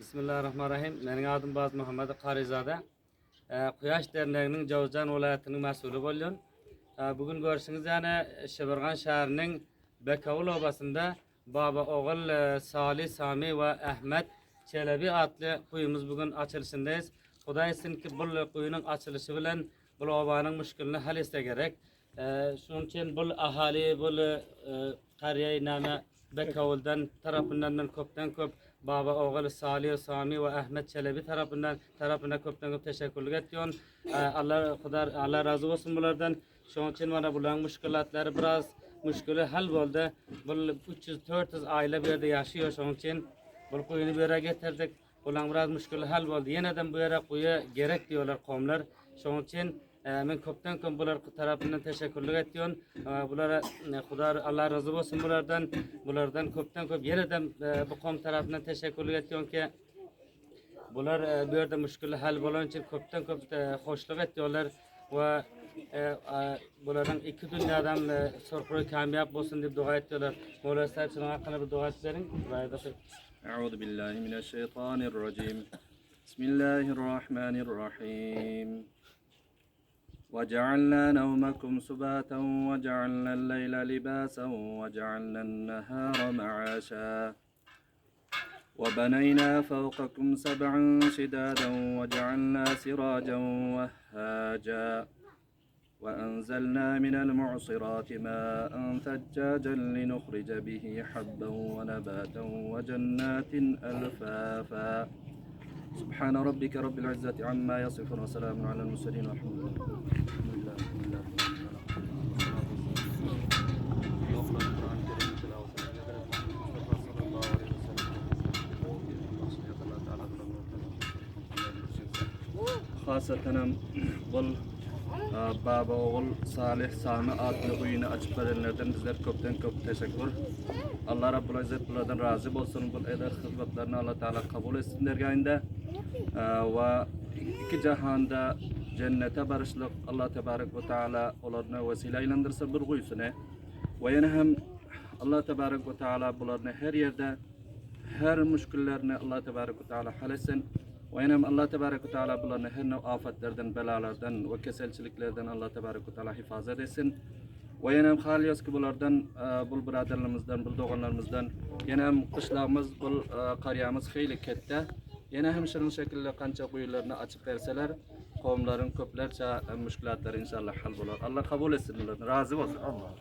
Bismillahirrahmanirrahim. Mening adım Baz Muhammed Qarizade. Ee, Quyaş Derneği'nin Cavuzcan vilayetinin mesulü bolyon. Ee, Bugün görüşünüz yani Şebergan şehrinin Bekavul obasında Baba oğul Salih Sami ve Ahmet Çelebi adlı kuyumuz bugün açılışındayız. Xuda etsin ki bu kuyunun açılışı bilen bu obanın müşkülünü hal iste gerek. Şunun için bu ahali, bu qariye name Bekavul'dan tarafından ben köpten köp Baba oğul Salih Sami ve Ahmet Çelebi tarafından tarafına köpten köp teşekkürlük ediyorum. Ee, Allah Xuda Allah razı olsun bunlardan. Şunun için bana bulan müşkülatları biraz müşkülü hal oldu. Bu 300-400 aile bir yerde yaşıyor şunun için. Bu kuyunu bir yere getirdik. Bulan biraz müşkülü hal oldu. Yeniden bu yere kuyu gerek diyorlar komlar. İçin e, men köpten köp bular tarafından teşekkürlük ediyorum. E, bulara e, Xuda Allah razı olsun bulardan. Bulardan köpten köp yeniden e, bu kom tarafından teşekkürlük ediyorum ki Bular e, bir yerde müşkülü hal bolan için köpten köp e, hoşluk ediyorlar ve e, e, bunlardan iki dünyadan e, sorkuru kamyap olsun diye dua ediyorlar. Mola sahip sana hakkında bir dua etlerin. أعوذ بالله من الشيطان الرجيم بسم الله الرحمن الرحيم وجعلنا نومكم سباتا وجعلنا الليل لباسا وجعلنا النهار معاشا. وبنينا فوقكم سبعا شدادا وجعلنا سراجا وهاجا. وأنزلنا من المعصرات ماء ثجاجا لنخرج به حبا ونباتا وجنات ألفافا. سبحان ربك رب العزة عما يصفون وسلام على المرسلين والحمد لله. خاصة ول آه، بابا ول صالح سامع أدلوين أجبر النادن بزر كبتن كبت تشكر الله رب العزة بلادن راضي بوصن بل إذا خدمتنا الله تعالى قبول استنرجع عنده E, ve iki cihanda cennete barışlık Allah Tebarek ve Teala onlarına vesile ilendirse bir kuyusune. Ve yine hem Allah Tebarek ve Teala bunlarını her yerde her müşküllerini Allah Tebarek ve Teala halletsin. Ve yine Allah Tebarek ve Teala bunlarını her nev afetlerden, belalardan ve keselçiliklerden Allah Tebarek ve Teala hifazet etsin. Ve yine haliyaz ki bunlardan, e, bu biraderlerimizden, bu doğanlarımızdan, yine hem kışlağımız, bu e, kariyamız hayli kette. Yine hem şirin şekilde kança kuyularını açıp verseler, kavimlerin köplerce müşkülatları inşallah hal bulur. Allah kabul etsin razı olsun. Allah.